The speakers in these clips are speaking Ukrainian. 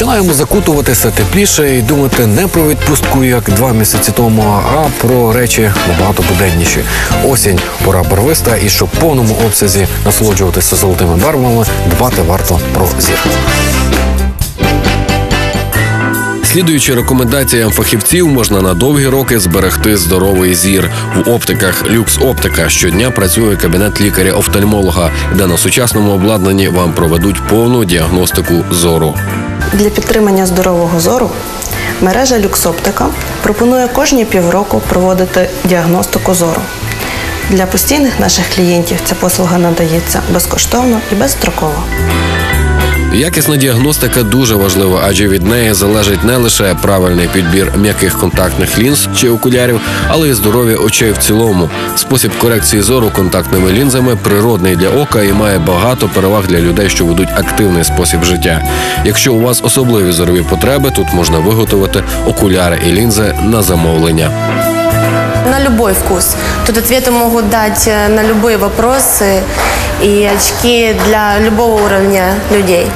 Маємо закутуватися тепліше і думати не про відпустку, як два місяці тому, а про речі набагато буденніші. Осінь, пора барвиста, і щоб в повному обсязі насолоджуватися золотими барвами, дбати варто про зір. Слідуючи рекомендаціям фахівців, можна на довгі роки зберегти здоровий зір. В оптиках Люкс Оптика щодня працює кабінет лікаря-офтальмолога, де на сучасному обладнанні вам проведуть повну діагностику зору. Для підтримання здорового зору мережа Люксоптика пропонує кожні півроку проводити діагностику зору. Для постійних наших клієнтів ця послуга надається безкоштовно і безстроково. Якісна діагностика дуже важлива, адже від неї залежить не лише правильний підбір м'яких контактних лінз чи окулярів, але й здоров'я очей в цілому. Спосіб корекції зору контактними лінзами природний для ока і має багато переваг для людей, що ведуть активний спосіб життя. Якщо у вас особливі зорові потреби, тут можна виготовити окуляри і лінзи на замовлення. На любой вкус. Тут ответы могут дать э, на любые вопросы и очки для любого уровня людей.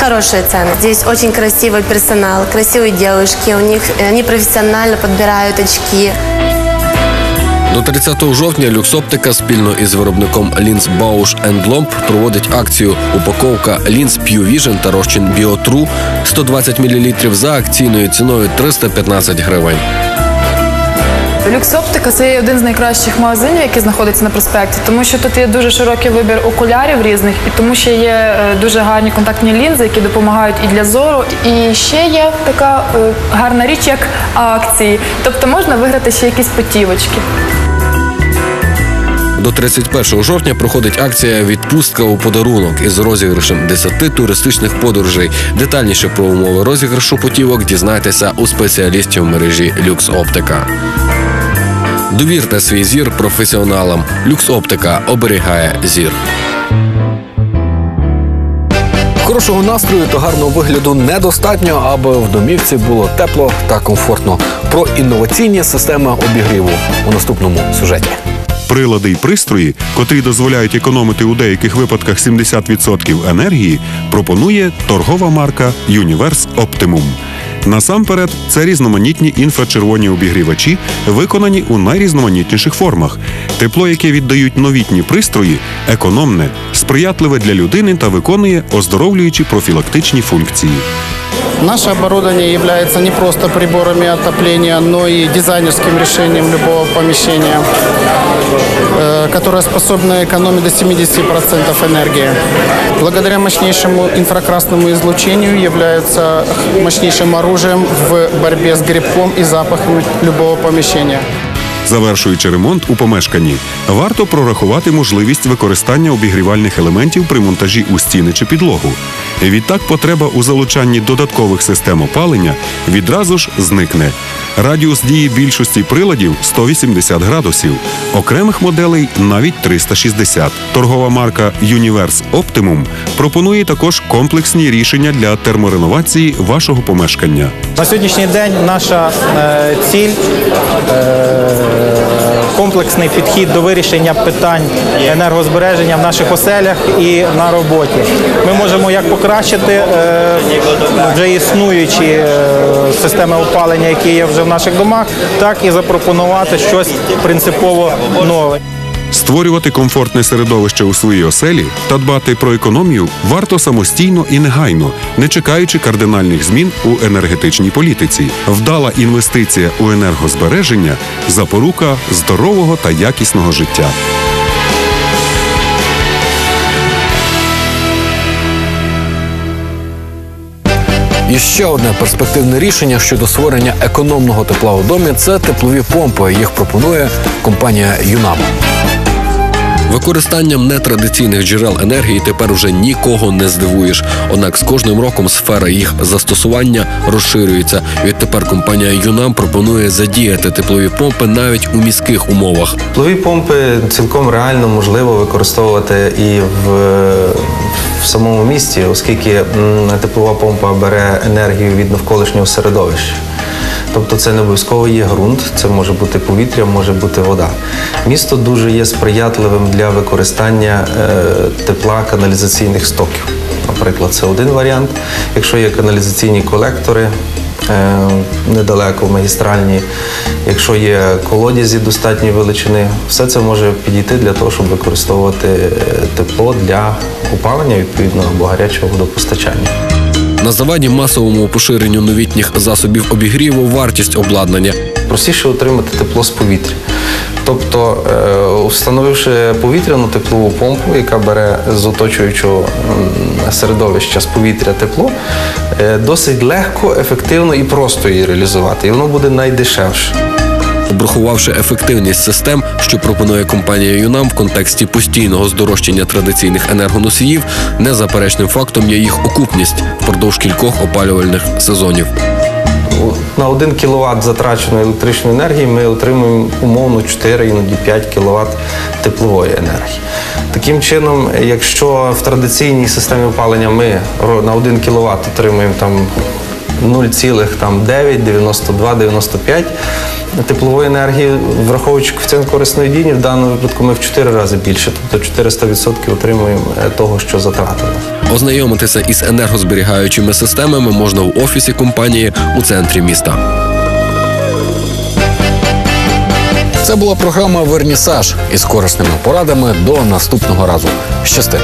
Хорошие цены. Здесь очень красивый персонал, красивые девушки. У них э, они профессионально подбирают очки. До 30 жовтня Люксоптика спільно із виробником лінз Bausch Lomb проводить акцію упаковка лінз Pure Vision та розчин BioTrue 120 мл за акційною ціною 315 гривень. Люксоптика це є один з найкращих магазинів, який знаходиться на проспекті, тому що тут є дуже широкий вибір окулярів різних, і тому що є е, дуже гарні контактні лінзи, які допомагають і для зору. І ще є така е, гарна річ, як акції. Тобто можна виграти ще якісь путівочки. До 31 жовтня проходить акція Відпустка у подарунок із розіграшем 10 туристичних подорожей. Детальніше про умови розіграшу путівок дізнайтеся у спеціалістів мережі Люкс Оптика. Довірте свій зір професіоналам. Люкс Оптика оберігає зір. Хорошого настрою та гарного вигляду недостатньо, аби в домівці було тепло та комфортно. Про інноваційні системи обігріву у наступному сюжеті. Прилади й пристрої, котрі дозволяють економити у деяких випадках 70% енергії, пропонує торгова марка Universe Optimum. Насамперед, це різноманітні інфрачервоні обігрівачі, виконані у найрізноманітніших формах. Тепло, яке віддають новітні пристрої, економне, сприятливе для людини та виконує оздоровлюючі профілактичні функції. Наше оборудование является не просто приборами отопления, но и дизайнерским решением любого помещения, э, которое способно экономить до 70% энергии. Благодаря мощнейшему инфракрасному излучению является мощнейшим оружием в борьбе с грибком и запахами любого помещения. Завершуючи ремонт у помешканні, варто прорахувати можливість використання обігрівальних елементів при монтажі у стіни чи підлогу. Відтак потреба у залучанні додаткових систем опалення відразу ж зникне. Радіус дії більшості приладів 180 градусів, окремих моделей навіть 360. Торгова марка Universe Optimum пропонує також комплексні рішення для термореновації вашого помешкання. На сьогоднішній день наша е, ціль е, комплексний підхід до вирішення питань енергозбереження в наших оселях і на роботі. Ми можемо як покращити е, вже існуючі е, системи опалення, які є вже в наших домах, так і запропонувати щось принципово нове. Створювати комфортне середовище у своїй оселі та дбати про економію варто самостійно і негайно, не чекаючи кардинальних змін у енергетичній політиці. Вдала інвестиція у енергозбереження запорука здорового та якісного життя. І ще одне перспективне рішення щодо створення економного тепла у домі це теплові помпи. Їх пропонує компанія Юнам. Використанням нетрадиційних джерел енергії тепер уже нікого не здивуєш. Однак з кожним роком сфера їх застосування розширюється. Відтепер компанія Юнам пропонує задіяти теплові помпи навіть у міських умовах. Теплові помпи цілком реально можливо використовувати і в, в самому місті, оскільки теплова помпа бере енергію від навколишнього середовища. Тобто це не обов'язково є ґрунт, це може бути повітря, може бути вода. Місто дуже є сприятливим для використання е, тепла каналізаційних стоків. наприклад, це один варіант. Якщо є каналізаційні колектори, е, недалеко магістральні, якщо є колодязі достатньої величини, все це може підійти для того, щоб використовувати е, тепло для опалення відповідно або гарячого водопостачання. На заваді масовому поширенню новітніх засобів обігріву вартість обладнання Простіше отримати тепло з повітря. Тобто, е, встановивши повітряну теплову помпу, яка бере з оточуючого середовища з повітря тепло, е, досить легко, ефективно і просто її реалізувати. І воно буде найдешевше. Обрахувавши ефективність систем, що пропонує компанія ЮНАМ в контексті постійного здорожчання традиційних енергоносіїв, незаперечним фактом є їх окупність впродовж кількох опалювальних сезонів. На 1 кВт затраченої електричної енергії ми отримуємо умовно 4, іноді 5 кВт теплової енергії. Таким чином, якщо в традиційній системі опалення ми на 1 кВт отримуємо там 0,9, 92, 95 теплової енергії, враховуючи коефіцієнт корисної дії, в даному випадку ми в 4 рази більше, тобто 400% отримуємо е, того, що затратили. Ознайомитися із енергозберігаючими системами можна в офісі компанії у центрі міста. Це була програма Вернісаж із корисними порадами до наступного разу. Щасти!